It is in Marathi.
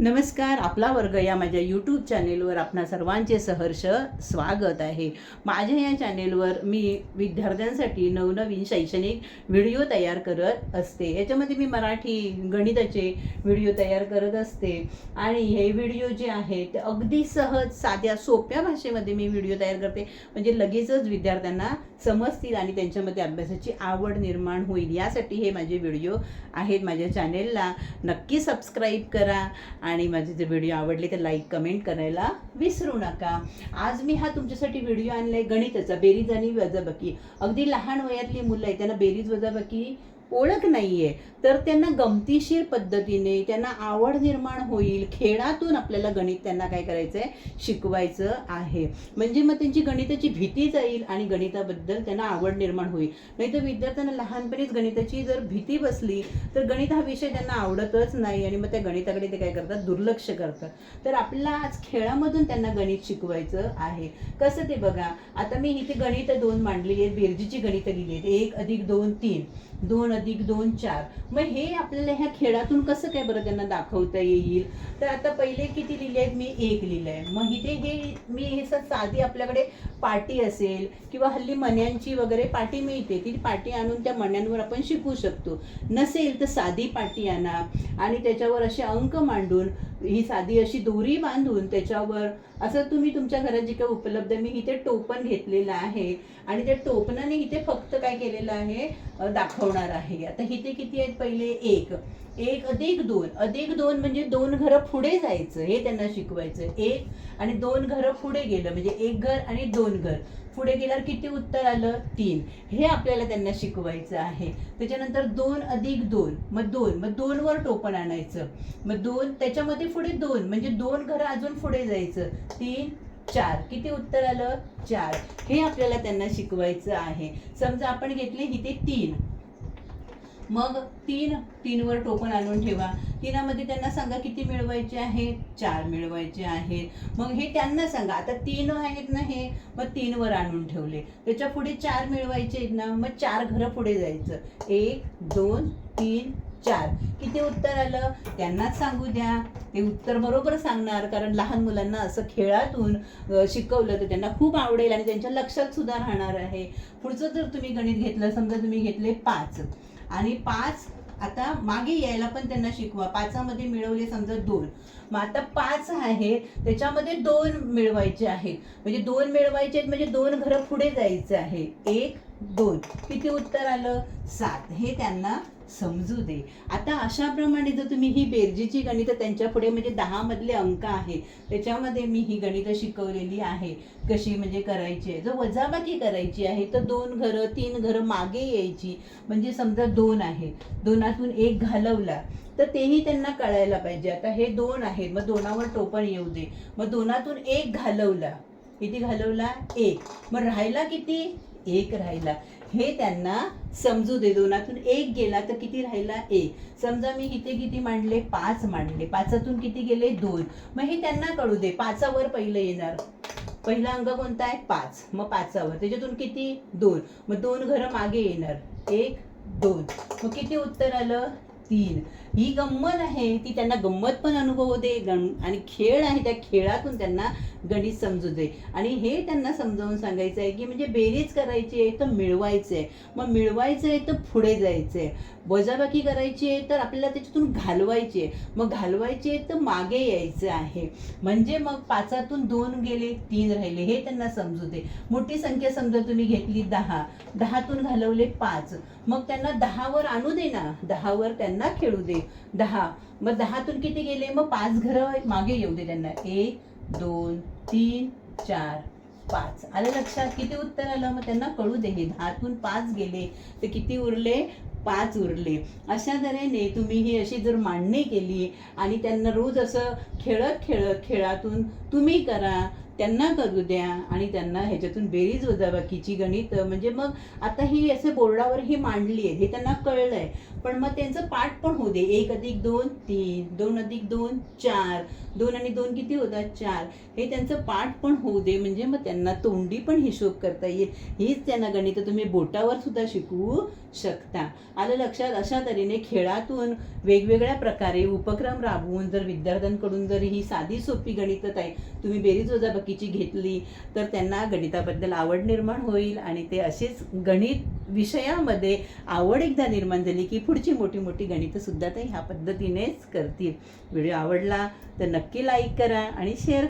नमस्कार आपला वर्ग या माझ्या यूट्यूब चॅनेलवर आपणा सर्वांचे सहर्ष स्वागत आहे. माझ्या या चॅनेलवर मी विद्यार्थ्यांसाठी नवनवीन शैक्षणिक व्हिडिओ तयार करत असते. याच्यामध्ये मी मराठी गणिताचे व्हिडिओ तयार करत असते. आणि हे व्हिडिओ जे आहेत ते अगदी सहज साध्या सोप्या भाषेमध्ये मी व्हिडिओ तयार करते. म्हणजे लगेचच विद्यार्थ्यांना समजतील आणि त्यांच्यामध्ये अभ्यासाची आवड निर्माण होईल. यासाठी हे माझे व्हिडिओ आहेत माझ्या चॅनेलला नक्की सबस्क्राईब करा आणि माझे जर व्हिडिओ आवडले तर लाईक कमेंट करायला विसरू नका. आज मी हा तुमच्यासाठी व्हिडिओ आणलाय गणिताचा बेरीज आणि वजाबाकी. अगदी लहान वयातली मुलं आहेत त्यांना बेरीज वजाबाकी ओळख नाहीये. तर त्यांना गमतीशीर पद्धतीने त्यांना आवड निर्माण होईल. खेळातून आपल्याला गणित त्यांना काय करायचं आहे शिकवायचं आहे. म्हणजे मग त्यांची गणिताची भीती जाईल आणि गणिताबद्दल त्यांना आवड निर्माण होईल. नाही तर विद्यार्थ्यांना लहानपणीच गणिताची जर भीती बसली तर गणित हा विषय त्यांना आवडतच नाही आणि मग त्या गणिताकडे ते काय करतात? दुर्लक्ष करतात. तर आपल्याला आज खेळामधून त्यांना गणित शिकवायचं आहे. कसं ते बघा? आता मी इथे गणित दोन मांडलेली आहेत. बेरजीची गणितं लिहिली आहेत. एक अधिक दोन तीन. दोन अधिक दोन चार. मग हे आपल्याला ह्या खेळातून कसं काय बरं त्यांना दाखवता येईल? तर आता पहिले किती लिहिले आहेत? मी एक लिहिलं आहे मग इथे हे मी हे साधी आपल्याकडे पाटी असेल किंवा हल्ली मण्यांची वगैरे पाटी मिळते. ती पाटी आणून त्या मण्यांवर आपण शिकू शकतो. नसेल तर साधी पाटी आणा आणि त्याच्यावर असे अंक मांडून ही साधी अशी दोरी बांधून त्याच्यावर असं तुम्ही तुमच्या घरात जे काही उपलब्ध मी इथे टोपण घेतलेलं आहे. आणि त्या टोपणाने इथे फक्त काय केलेलं आहे दाखवणार आहे. आता इथे किती आहेत पहिले? एक. एक अधिक दोन. अधिक दोन म्हणजे दोन घरं पुढे जायचं हे त्यांना शिकवायचं. एक आणि दोन घरं पुढे गेलं म्हणजे एक घर आणि दोन घर. पुढे गेल्यावर किती उत्तर आलं? तीन. हे आपल्याला त्यांना शिकवायचं आहे. त्याच्यानंतर दोन अधिक दोन मग दोन. मग दोनवर टोपण आणायचं. मग दोन त्याच्यामध्ये पुढे दोन. म्हणजे दोन घरं अजून पुढे जायचं. तीन चार. किती उत्तर आलं? चार. हे आपल्याला त्यांना शिकवायचं आहे. समजा आपण घेतले इथे तीन. मग तीन तीनवर टोपण आणून ठेवा. तीनामध्ये त्यांना सांगा किती मिळवायचे आहेत? चार मिळवायचे आहेत. मग हे त्यांना सांगा. आता तीन आहेत ना हे? मग तीनवर आणून ठेवले. त्याच्या पुढे चार मिळवायचे आहेत ना? मग चार घरं पुढे जायचं. एक दोन तीन चार. किती उत्तर आलं? त्यांनाच सांगू द्या. ते उत्तर बरोबर सांगणार. कारण लहान मुलांना असं खेळातून शिकवलं तर त्यांना खूप आवडेल आणि त्यांच्या लक्षात सुद्धा राहणार आहे. पुढचं जर तुम्ही गणित घेतलं समजा तुम्ही घेतले पाच. आणि पाच आता मागे यायला पण त्यांना शिकवा. पाचामध्ये मिळवले समजा दोन. मग आता पाच आहे त्याच्यामध्ये दोन मिळवायचे आहेत. म्हणजे दोन मिळवायचे आहेत म्हणजे दोन घरं पुढे जायचं आहे एक दोन. किती उत्तर आलं? सात. हे त्यांना समजू दे. आता अशाप्रमाणे जर तुम्ही ही बेरजीची गणितं त्यांच्या पुढे म्हणजे दहा मधले अंक आहे त्याच्यामध्ये मी ही गणितं शिकवलेली आहे. कशी म्हणजे करायची आहे? जर वजाबाकी करायची आहे तर दोन घरं तीन घरं मागे यायची. म्हणजे समजा दोन आहे. दोनातून एक घालवला तर तेही त्यांना कळायला पाहिजे. आता हे दोन आहेत. मग दोनावर टोपण येऊ दे. मग दोनातून एक घालवला. किती घालवला? एक. मग राहिला किती? एक राहिला. हे त्यांना समजू दे दोनातून. एक गेला तर किती राहिला? एक. समजा मी इथे किती मांडले? पाच मांडले. पाचातून किती गेले? दोन. मग हे त्यांना कळू दे. पाचावर पहिलं येणार. पहिला अंक कोणता आहे? पाच. मग पाचावर. त्याच्यातून किती? दोन. मग दोन घरं मागे येणार. एक दोन. मग किती उत्तर आलं? तीन ही गंमत आहे ती त्यांना गंमत पण अनुभव दे गण आणि खेळ आहे त्या खेळातून त्यांना गणित समजू दे. आणि हे त्यांना समजावून सांगायचं आहे की म्हणजे बेरीज करायची आहे तर मिळवायचं आहे. मग मिळवायचं आहे तर पुढे जायचं आहे. वजाबाकी करायची आहे तर आपल्याला त्याच्यातून घालवायची आहे. मग घालवायची आहे तर मागे यायचं आहे. म्हणजे मग पाचातून दोन गेले तीन राहिले हे त्यांना समजू दे. मोठी संख्या समजा तुम्ही घेतली दहा. दहातून घालवले पाच. मग त्यांना दहावर आणू दे ना. दहावर त्यांना खेळू दे. दहा. मग दहातून किती गेले? मग पाच घरं मागे येऊ दे त्यांना. एक दोन तीन चार पाच. आलं लक्षात? किती उत्तर आलं? मग त्यांना कळू दे. हे दहातून पाच गेले. तर किती उरले? पाच उरले. अशा तऱ्हेने तुम्ही ही अशी जर मांडणी केली आणि त्यांना रोज असं खेळत खेळत खेळातून तुम्ही करा त्यांना करू द्या आणि त्यांना ह्याच्यातून बेरीज वजाबाकीची गणित म्हणजे मग आता ही असे बोर्डावर ही मांडली आहे हे त्यांना कळलंय. पण मग त्यांचं पाठ पण होऊ दे. एक अधिक दोन तीन दोन अधिक दोन चार. दोन आणि दोन किती होतात? चार. हे त्यांचं पाठ पण होऊ दे. म्हणजे मग त्यांना तोंडी पण हिशोब करता येईल. हीच त्यांना गणितं तुम्ही बोटावर सुद्धा शिकवू शकता. आलं लक्षात? अशा तऱ्हेने खेळातून वेगवेगळ्या प्रकारे उपक्रम राबवून जर विद्यार्थ्यांकडून जर ही साधी सोपी गणितच आहे तुम्ही बेरीज बाकीची घेतली तर त्यांना गणिताबद्दल आवड निर्माण होईल. आणि ते असेच गणित विषयामध्ये आवड एकदा निर्माण झाली की पुढची मोठी मोठी गणितंसुद्धा ते ह्या पद्धतीनेच करतील. व्हिडिओ आवडला तर नक्की लाईक करा आणि शेअर